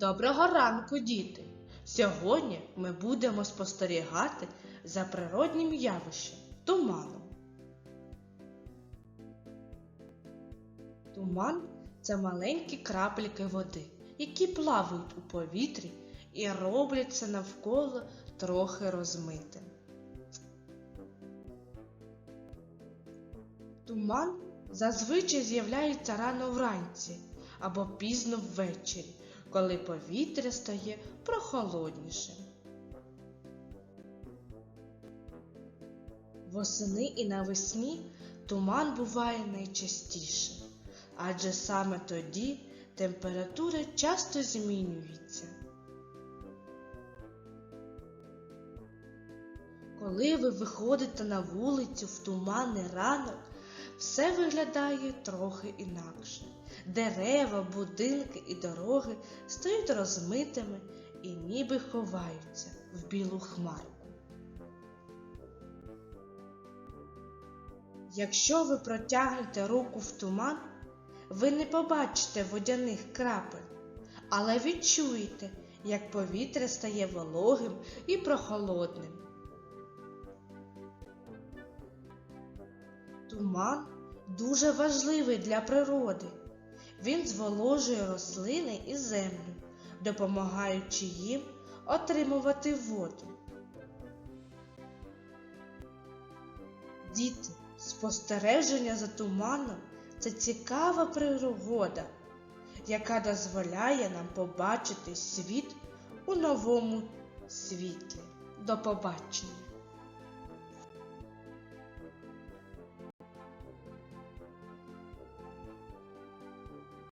Доброго ранку, діти! Сьогодні ми будемо спостерігати за природнім явищем туманом. Туман це маленькі крапельки води, які плавають у повітрі і робляться навколо трохи розмитим. Туман зазвичай з'являється рано вранці або пізно ввечері, коли повітря стає прохолоднішим. Восени і навесні туман буває найчастіше, адже саме тоді температура часто змінюється. Коли ви виходите на вулицю в туманний ранок, все виглядає трохи інакше. Дерева, будинки і дороги стають розмитими і ніби ховаються в білу хмарку. Якщо ви протягнете руку в туман, ви не побачите водяних крапель, але відчуєте, як повітря стає вологим і прохолодним. Туман дуже важливий для природи. Він зволожує рослини і землю, допомагаючи їм отримувати воду. Діти, спостереження за туманом це цікава пригода, яка дозволяє нам побачити світ у новому світлі. До побачення!